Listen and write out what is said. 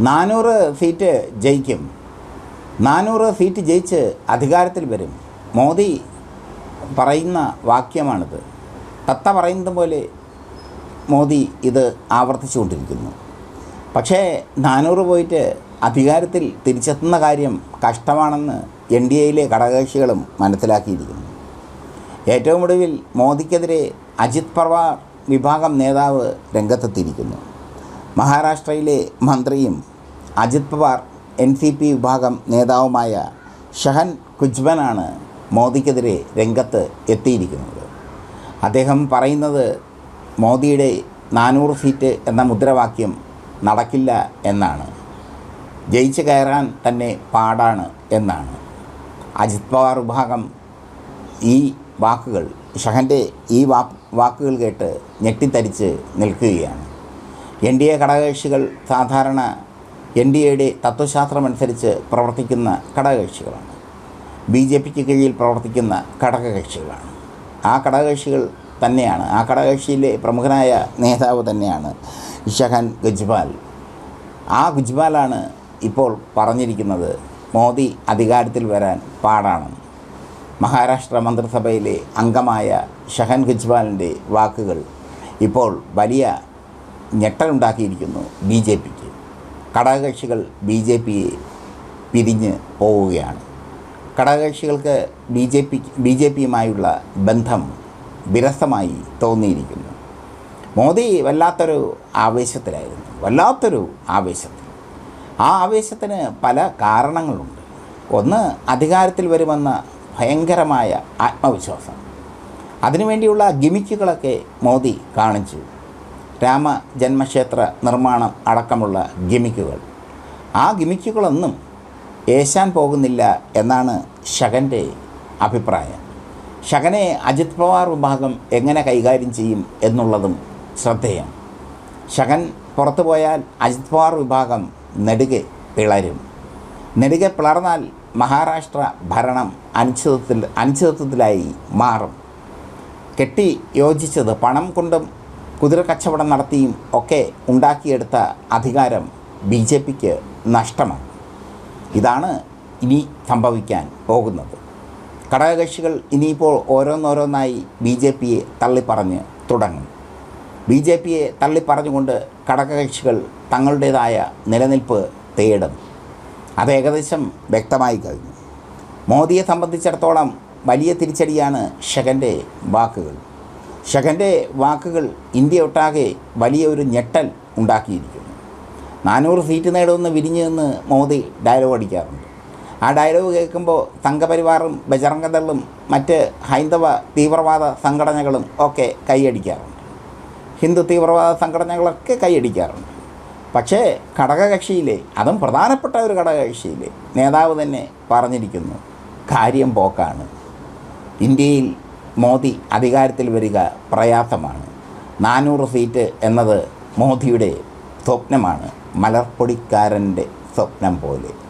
നാനൂറ് സീറ്റ് ജയിക്കും. നാനൂറ് സീറ്റ് ജയിച്ച് അധികാരത്തിൽ വരും. മോദി പറയുന്ന വാക്യമാണിത്. തത്ത പറയുന്നത് പോലെ മോദി ഇത് ആവർത്തിച്ചുകൊണ്ടിരിക്കുന്നു. പക്ഷേ നാനൂറ് പോയിട്ട് അധികാരത്തിൽ തിരിച്ചെത്തുന്ന കാര്യം കഷ്ടമാണെന്ന് എൻ ഡി എയിലെ ഘടകകക്ഷികളും മനസ്സിലാക്കിയിരിക്കുന്നു. ഏറ്റവും ഒടുവിൽ മോദിക്കെതിരെ അജിത് പവാർ വിഭാഗം നേതാവ് രംഗത്തെത്തിയിരിക്കുന്നു. മഹാരാഷ്ട്രയിലെ മന്ത്രിയും Ajit Pawar N C P വിഭാഗം നേതാവുമായ ഷഹൻ കുജ്ബനാണ് മോദിക്കെതിരെ രംഗത്ത് എത്തിയിരിക്കുന്നത്. അദ്ദേഹം പറയുന്നത് മോദിയുടെ നാനൂറ് സീറ്റ് എന്ന മുദ്രാവാക്യം നടക്കില്ല എന്നാണ്. ജയിച്ചു കയറാൻ തന്നെ പാടാണ് എന്നാണ്. അജിത് പവാർ വിഭാഗം ഈ വാക്കുകൾ ഷഹന്റെ ഈ വാക്കുകൾ കേട്ട് ഞെട്ടിത്തരിച്ച് നിൽക്കുകയാണ്. എൻ ഡി എ ഘടകകക്ഷികൾ സാധാരണ എൻ ഡി എയുടെ തത്വശാസ്ത്രമനുസരിച്ച് പ്രവർത്തിക്കുന്ന ഘടകകക്ഷികളാണ്. ബി ജെ പിക്ക് കീഴിൽ പ്രവർത്തിക്കുന്ന ഘടകകക്ഷികളാണ്. ആ ഘടകകക്ഷികൾ തന്നെയാണ് ആ ഘടകകക്ഷിയിലെ പ്രമുഖനായ നേതാവ് തന്നെയാണ് ഷഹൻ ഗുജ്ബാൽ ആ ഗുജ്ബാലാണ് ഇപ്പോൾ പറഞ്ഞിരിക്കുന്നത് മോദി അധികാരത്തിൽ വരാൻ പാടാണെന്ന് മഹാരാഷ്ട്ര മന്ത്രിസഭയിലെ അംഗമായ ഷഹൻ ഗുജ്ബാലിന്റെ വാക്കുകൾ ഇപ്പോൾ വലിയ ഞെട്ടലുണ്ടാക്കിയിരിക്കുന്നു ബി ജെ പിക്ക്. ഘടകകക്ഷികൾ ബി ജെ പിയെ പിരിഞ്ഞ് പോവുകയാണ്. ഘടകകക്ഷികൾക്ക് B J P B J പിയുമായുള്ള ബന്ധം വിരസമായി തോന്നിയിരിക്കുന്നു. മോദി വല്ലാത്തൊരു ആവേശത്തിലായിരുന്നു. വല്ലാത്തൊരു ആവേശത്തിൽ. ആ ആവേശത്തിന് പല കാരണങ്ങളുണ്ട്. ഒന്ന് അധികാരത്തിൽ വരുമെന്ന ഭയങ്കരമായ ആത്മവിശ്വാസം. അതിനുവേണ്ടിയുള്ള ഗിമിക്കുകളൊക്കെ മോദി കാണിച്ചു. രാമ ജന്മക്ഷേത്ര നിർമ്മാണം അടക്കമുള്ള ഗിമിക്കുകൾ. ആ ഗിമിക്കുകളൊന്നും ഏശാൻ പോകുന്നില്ല എന്നാണ് ഷകന്റെ അഭിപ്രായം. ഷകനെ അജിത് പവാർ വിഭാഗം എങ്ങനെ കൈകാര്യം ചെയ്യും എന്നുള്ളതും ശ്രദ്ധേയം. ശകൻ പുറത്തു പോയാൽ അജിത് പവാർ വിഭാഗം നെടുകെ പിളരും. നെടുകെ പിളർന്നാൽ മഹാരാഷ്ട്ര ഭരണം അനിശ്ചിതത്തിൽ അനിശ്ചിതത്വത്തിലായി മാറും. കെട്ടി യോജിച്ചത് പണം കൊണ്ടും കുതിര കച്ചവടം നടത്തിയും ഒക്കെ ഉണ്ടാക്കിയെടുത്ത അധികാരം ബി ജെ പിക്ക് നഷ്ടമാണ് ഇതാണ് ഇനി സംഭവിക്കാൻ പോകുന്നത്. ഘടകകക്ഷികൾ ഇനിയിപ്പോൾ ഓരോന്നോരോന്നായി ബി ജെ പിയെ തള്ളിപ്പറഞ്ഞ് തുടങ്ങും. ബി ജെ പിയെ തള്ളിപ്പറഞ്ഞുകൊണ്ട് ഘടകകക്ഷികൾ തങ്ങളുടേതായ നിലനിൽപ്പ് തേടും. അത് ഏകദേശം വ്യക്തമായി കഴിഞ്ഞു. മോദിയെ സംബന്ധിച്ചിടത്തോളം വലിയ തിരിച്ചടിയാണ് ഷകന്റെ വാക്കുകൾ. ഷകന്റെ വാക്കുകൾ ഇന്ത്യ ഒട്ടാകെ വലിയ ഒരു ഞെട്ടൽ ഉണ്ടാക്കിയിരിക്കുന്നു. നാനൂറ് സീറ്റ് നേടുമെന്ന് വിരിഞ്ഞു നിന്ന് മോദി ഡയലോഗ് അടിക്കാറുണ്ട്. ആ ഡയലോഗ് കേൾക്കുമ്പോൾ സംഘപരിവാറും ബജറംഗദളും മറ്റ് ഹൈന്ദവ തീവ്രവാദ സംഘടനകളും ഒക്കെ കൈയടിക്കാറുണ്ട്. ഹിന്ദു തീവ്രവാദ സംഘടനകളൊക്കെ കൈയടിക്കാറുണ്ട്. പക്ഷേ ഘടകകക്ഷിയിലെ അതും പ്രധാനപ്പെട്ട ഒരു ഘടകകക്ഷിയിലെ നേതാവ് തന്നെ പറഞ്ഞിരിക്കുന്നു കാര്യം പോക്കാണ്. ഇന്ത്യയിൽ മോദി അധികാരത്തിൽ വരിക പ്രയാസമാണ്. നാനൂറ് സീറ്റ് എന്നത് മോദിയുടെ സ്വപ്നമാണ്. മലർപ്പൊടിക്കാരന്റെ സ്വപ്നം പോലെ.